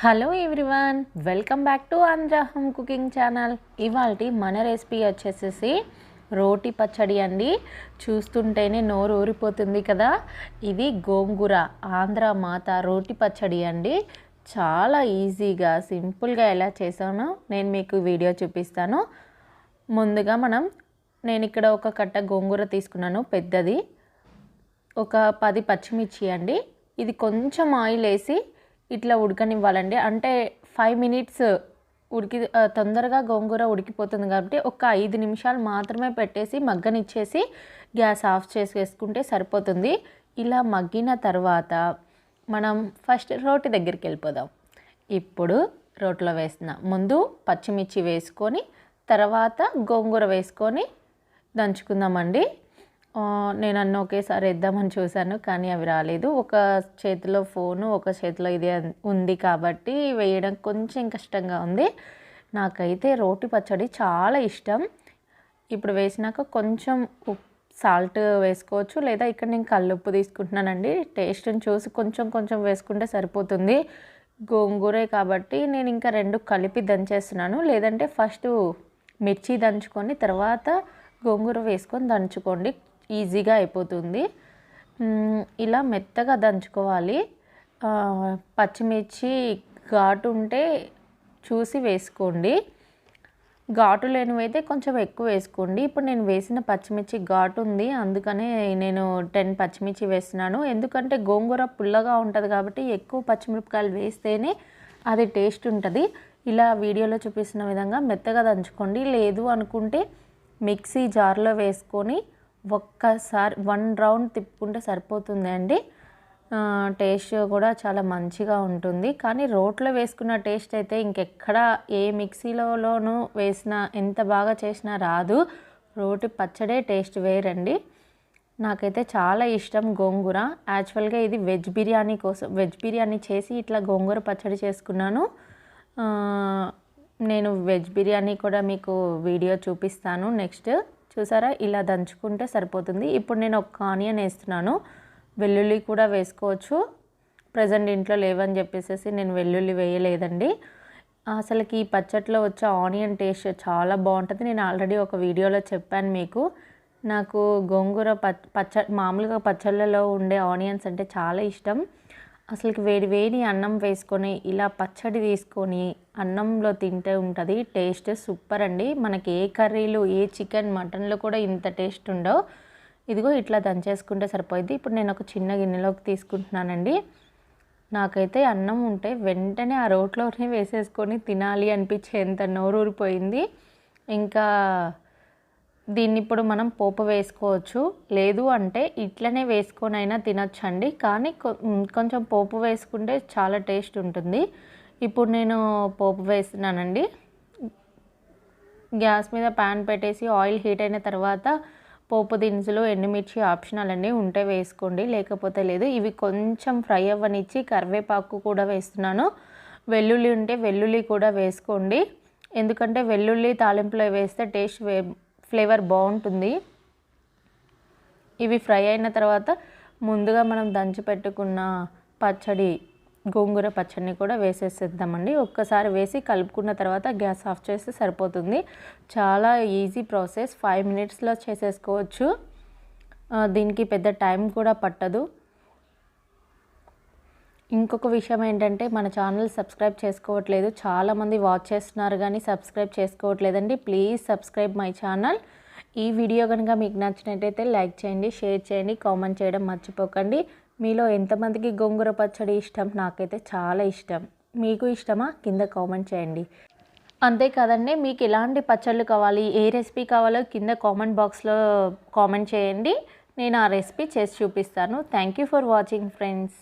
Hello everyone welcome back to Andhra home cooking channel. ఇవాళ మన recipe వచ్చేసేసి రోటి పచ్చడి అండి. చూస్తుంటేనే నోరు ఊరిపోతుంది కదా. ఇది గోంగూర ఆంధ్ర మాత రోటి పచ్చడి అండి. చాలా ఈజీగా సింపుల్గా ఎలా చేసానో నేను మీకు వీడియో చూపిస్తాను. ముందుగా మనం నేను ఇక్కడ ఒక కట్ట గోంగూర తీసుకున్నాను పెద్దది. ఒక పది పచ్చిమిర్చి అండి. ఇది కొంచెం ఆయిల్ వేసి ఇట్లా ఉడకనివ్వాలండి. అంటే ఫైవ్ మినిట్స్ ఉడికి తొందరగా గోంగూర ఉడికిపోతుంది కాబట్టి ఒక ఐదు నిమిషాలు మాత్రమే పెట్టేసి మగ్గనిచ్చేసి గ్యాస్ ఆఫ్ చేసి వేసుకుంటే సరిపోతుంది. ఇలా మగ్గిన తర్వాత మనం ఫస్ట్ రోటి దగ్గరికి వెళ్ళిపోదాం. ఇప్పుడు రోట్లో వేసిన ముందు పచ్చిమిర్చి వేసుకొని తర్వాత గోంగూర వేసుకొని దంచుకుందామండి. నేను అన్న ఒకేసారి వేద్దామని చూశాను కానీ అవి రాలేదు. ఒక చేతిలో ఫోను ఒక చేతిలో ఇది ఉంది కాబట్టి వేయడం కొంచెం కష్టంగా ఉంది. నాకైతే రోటి పచ్చడి చాలా ఇష్టం. ఇప్పుడు వేసినాక కొంచెం ఉప్ సాల్ట్ వేసుకోవచ్చు లేదా ఇక్కడ నేను కల్లుప్పు తీసుకుంటున్నానండి. టేస్ట్ని చూసి కొంచెం కొంచెం వేసుకుంటే సరిపోతుంది. గోంగూరే కాబట్టి నేను ఇంకా రెండు కలిపి దంచేస్తున్నాను. లేదంటే ఫస్ట్ మిర్చి దంచుకొని తర్వాత గోంగూర వేసుకొని దంచుకోండి. ఈజీగా అయిపోతుంది. ఇలా మెత్తగా దంచుకోవాలి. పచ్చిమిర్చి ఘాటు ఉంటే చూసి వేసుకోండి. ఘాటు లేనివైతే కొంచెం ఎక్కువ వేసుకోండి. ఇప్పుడు నేను వేసిన పచ్చిమిర్చి ఘాటు ఉంది. అందుకనే నేను టెన్ పచ్చిమిర్చి వేస్తున్నాను. ఎందుకంటే గోంగూర పుల్లగా ఉంటుంది కాబట్టి ఎక్కువ పచ్చిమిరపకాయలు వేస్తేనే అది టేస్ట్ ఉంటుంది. ఇలా వీడియోలో చూపిస్తున్న విధంగా మెత్తగా దంచుకోండి. లేదు అనుకుంటే మిక్సీ జార్లో వేసుకొని ఒక్కసారి వన్ రౌండ్ తిప్పుకుంటే సరిపోతుంది అండి. టేస్ట్ కూడా చాలా మంచిగా ఉంటుంది. కానీ రోట్లో వేసుకున్న టేస్ట్ అయితే ఇంకెక్కడ ఏ మిక్సీలోనూ వేసినా ఎంత బాగా చేసినా రాదు. రోటి పచ్చడే టేస్ట్ వేరండి. నాకైతే చాలా ఇష్టం గోంగూర. యాక్చువల్గా ఇది వెజ్ బిర్యానీ కోసం వెజ్ బిర్యానీ చేసి ఇట్లా గోంగూర పచ్చడి చేసుకున్నాను. నేను వెజ్ బిర్యానీ కూడా మీకు వీడియో చూపిస్తాను నెక్స్ట్. చూసారా? ఇలా దంచుకుంటే సరిపోతుంది. ఇప్పుడు నేను ఒక ఆనియన్ వేస్తున్నాను. వెల్లుల్లి కూడా వేసుకోవచ్చు. ప్రజెంట్ ఇంట్లో లేవని చెప్పేసి నేను వెల్లుల్లి వేయలేదండి. అసలుకి ఈ పచ్చట్లో వచ్చే ఆనియన్ టేస్ట్ చాలా బాగుంటుంది. నేను ఆల్రెడీ ఒక వీడియోలో చెప్పాను మీకు. నాకు గోంగూర పచ్చ పచ్చ మామూలుగా పచ్చళ్ళలో ఉండే ఆనియన్స్ అంటే చాలా ఇష్టం. అసలుకి వేడి వేడి అన్నం వేసుకొని ఇలా పచ్చడి తీసుకొని అన్నంలో తింటే ఉంటుంది టేస్ట్ సూపర్ అండి. మనకి ఏ కర్రీలు ఏ చికెన్ మటన్లో కూడా ఇంత టేస్ట్ ఉండవు. ఇదిగో ఇట్లా దంచేసుకుంటే సరిపోయింది ఇప్పుడు నేను ఒక చిన్న గిన్నెలోకి తీసుకుంటున్నానండి. నాకైతే అన్నం ఉంటే వెంటనే ఆ రోట్లోనే వేసేసుకొని తినాలి అనిపించేంత ఎంత ఊరిపోయింది ఇంకా దీన్ని ఇప్పుడు మనం పోపు వేసుకోవచ్చు. లేదు అంటే ఇట్లనే వేసుకొనైనా తినొచ్చండి. కానీ కొ- కొంచెం పోపు వేసుకుంటే చాలా టేస్ట్ ఉంటుంది. ఇప్పుడు నేను పోపు వేస్తున్నానండి. గ్యాస్ మీద ప్యాన్ పెట్టేసి ఆయిల్ హీట్ అయిన తర్వాత పోపు దినుసులు ఎండుమిర్చి ఆప్షనల్ అండి. ఉంటే వేసుకోండి. లేకపోతే లేదు. ఇవి కొంచెం ఫ్రై అవ్వనిచ్చి కరివేపాకు కూడా వేస్తున్నాను. వెల్లుల్లి ఉంటే వెల్లుల్లి కూడా వేసుకోండి. ఎందుకంటే వెల్లుల్లి తాలింపులో వేస్తే టేస్ట్ వే ఫ్లేవర్ బాగుంటుంది. ఇవి ఫ్రై అయిన తర్వాత ముందుగా మనం దంచి పెట్టుకున్న పచ్చడి గోంగూర పచ్చడిని కూడా వేసేసేద్దామండి. ఒక్కసారి వేసి కలుపుకున్న తర్వాత గ్యాస్ ఆఫ్ చేస్తే సరిపోతుంది. చాలా ఈజీ ప్రాసెస్. ఫైవ్ మినిట్స్లో చేసేసుకోవచ్చు. దీనికి పెద్ద టైం కూడా పట్టదు. ఇంకొక విషయం ఏంటంటే మన ఛానల్ సబ్స్క్రైబ్ చేసుకోవట్లేదు. చాలామంది వాచ్ చేస్తున్నారు కానీ subscribe చేసుకోవట్లేదండి. Please subscribe my channel. ఈ వీడియో కనుక మీకు నచ్చినట్టయితే లైక్ చేయండి షేర్ చేయండి కామెంట్ చేయడం మర్చిపోకండి. మీలో ఎంతమందికి గోంగూర పచ్చడి ఇష్టం? నాకైతే చాలా ఇష్టం. మీకు ఇష్టమా? కింద కామెంట్ చేయండి. అంతేకాదండి మీకు ఎలాంటి పచ్చళ్ళు కావాలి? ఏ రెసిపీ కావాలో కింద కామెంట్ బాక్స్లో కామెంట్ చేయండి. నేను ఆ రెసిపీ చేసి చూపిస్తాను. Thank you for watching friends.